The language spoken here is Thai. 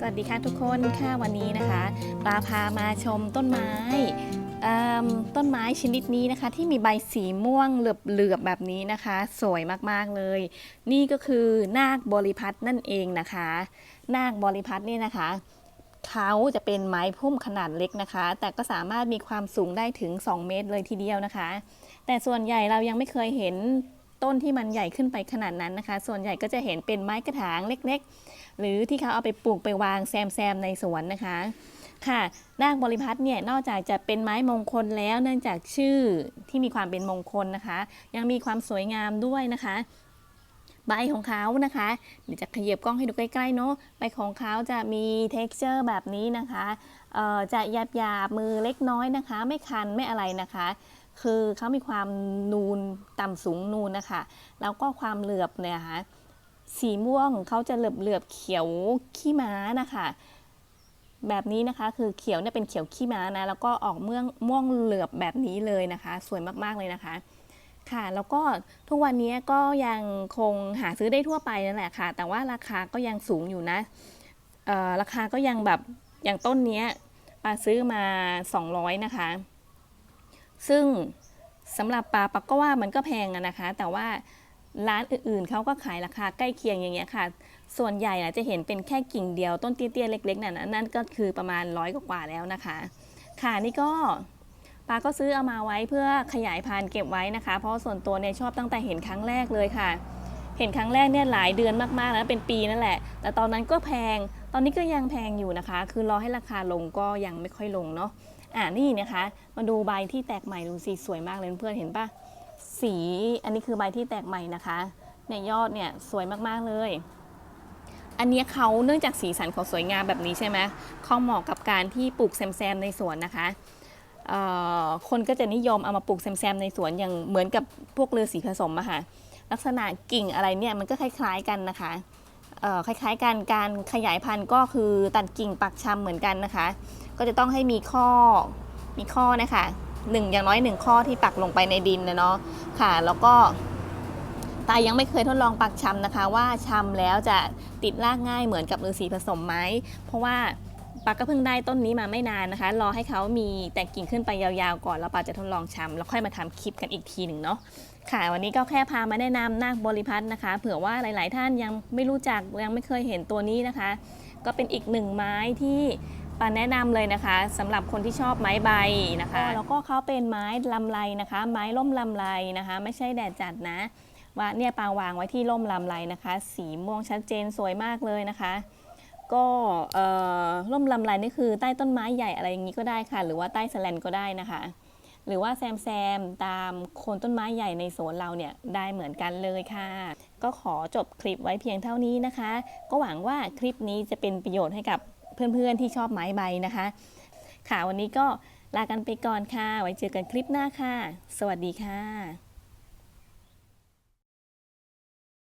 สวัสดีค่ะทุกคนค่ะวันนี้นะคะปลาพามาชมต้นไม้ต้นไม้ชนิดนี้นะคะ ที่มีใบสีม่วงเหลือบๆแบบนี้นะคะ สวยมากๆเลย นี่ก็คือนาคบริพัตนั่นเองนะคะ นาคบริพัตเนี่ยนะคะเขาจะเป็นไม้พุ่มขนาดเล็กนะคะ แต่ก็สามารถมีความสูงได้ถึง 2 เมตรเลยทีเดียวนะคะ แต่ส่วนใหญ่เรายังไม่เคยเห็น ต้นที่มันใหญ่ขึ้นไปขนาดนั้นนะคะ ส่วนใหญ่ก็จะเห็นเป็นไม้กระถางเล็กๆ หรือที่เขาเอาไปปลูกไปวางแซมๆในสวนนะคะค่ะนาคบริพัตรเนี่ยนอกจากจะเป็นไม้มงคลแล้วเนื่องจากชื่อที่มีความเป็นมงคลนะคะ ยังมีความสวยงามด้วยนะคะ ใบของเขานะคะเดี๋ยวจะขยับกล้องให้ดูใกล้ๆเนาะใบของเขาจะมี t e x t อร์แบบนี้นะคะจะหยาบๆมือเล็กน้อยนะคะ ไม่คันไม่อะไรนะคะ คือเขามีความนูนต่ำสูงนูนนะคะแล้วก็ความเหลือบเนี่ยคะสีม่วงเขาจะเหลือบเหลือบเขียวขี้ม้านะคะแบบนี้นะคะคือเขียวเนี่ยเป็นเขียวขี้ม้านะแล้วก็ออกเมืองม่วงเหลือบแบบนี้เลยนะคะ สวยมากๆเลยนะคะค่ะแล้วก็ทุกวันนี้ก็ยังคงหาซื้อได้ทั่วไปนั่นแหละค่ะ แต่ว่าราคาก็ยังสูงอยู่นะราคาก็ยังแบบอย่างต้นเนี้ยปาซื้อมา 200 นะคะ ซึ่งสำหรับปลาปักก็ว่ามันก็แพงอะนะคะ แต่ว่าร้านอื่นๆเขาก็ขายราคาใกล้เคียงอย่างเงี้ยค่ะ ส่วนใหญ่จะเห็นเป็นแค่กิ่งเดียวต้นเตี้ยๆเล็กๆนั่นนั่นก็คือประมาณร้อยกว่าแล้วนะคะ ค่ะนี่ก็ปลาก็ซื้อเอามาไว้เพื่อขยายพันธุ์เก็บไว้นะคะ เพราะส่วนตัวเนี่ยชอบตั้งแต่เห็นครั้งแรกเลยค่ะ เห็นครั้งแรกเนี่ยหลายเดือนมากๆแล้วเป็นปีนั่นแหละ แต่ตอนนั้นก็แพง ตอนนี้ก็ยังแพงอยู่นะคะ คือรอให้ราคาลงก็ยังไม่ค่อยลงเนาะ อ่านี่นะคะ มาดูใบที่แตกใหม่ดูสิสวยมากเลยเพื่อนเห็นปะสีอันนี้คือใบที่แตกใหม่นะคะเนี่ยยอดเนี่ยสวยมากๆเลย อันเนี้ยเขาเนื่องจากสีสันเขาสวยงามแบบนี้ใช่ไหมเขาเหมาะกับการที่ปลูกแซมๆในสวนนะคะคนก็จะนิยมเอามาปลูกแซมๆในสวนอย่างเหมือนกับพวกเรือสีผสมอะค่ะลักษณะกิ่งอะไรเนี่ยมันก็คล้ายๆกันนะคะคล้ายๆกันการขยายพันธุ์ก็คือตัดกิ่งปักชำเหมือนกันนะคะ ก็จะต้องให้มีข้อมีข้อนะคะหนึ่งอย่างน้อยหนึ่งข้อที่ปักลงไปในดินนะเนาะค่ะ แล้วก็ตายังไม่เคยทดลองปักชำนะคะ ว่าชำแล้วจะติดรากง่ายเหมือนกับฤาษีผสมไหมเพราะว่าปาก็เพิ่งได้ต้นนี้มาไม่นานนะคะ รอให้เขามีแตกกิ่งขึ้นไปยาวๆก่อนแล้วปาจะทดลองชำแล้วค่อยมาทำคลิปกันอีกทีหนึ่งเนาะค่ะ วันนี้ก็แค่พามาแนะนำนาคบริพัตรนะคะ เผื่อว่าหลายๆ ท่านยังไม่รู้จักยังไม่เคยเห็นตัวนี้นะคะ ก็เป็นอีกหนึ่งไม้ที่ ปาแนะนำเลยนะคะสำหรับคนที่ชอบไม้ใบนะคะ แล้วก็เขาเป็นไม้ลำไรนะคะ ไม้ล่มลำไรนะคะ ไม่ใช่แดดจัดนะว่าเนี่ยปาวางไว้ที่ล่มลำไรนะคะ สีม่วงชัดเจนสวยมากเลยนะคะ ก็เอ่อล่มลำไรนี่คือใต้ต้นไม้ใหญ่อะไรอย่างนี้ก็ได้ค่ะ หรือว่าใต้สแลนก็ได้นะคะ หรือว่าแซมแซมๆตามโคนต้นไม้ใหญ่ในสวนเราเนี่ยได้เหมือนกันเลยค่ะ ก็ขอจบคลิปไว้เพียงเท่านี้นะคะ ก็หวังว่าคลิปนี้จะเป็นประโยชน์ให้กับ เพื่อนๆที่ชอบไม้ใบนะคะ ค่ะวันนี้ก็ลากันไปก่อนค่ะ ไว้เจอกันคลิปหน้าค่ะ สวัสดีค่ะ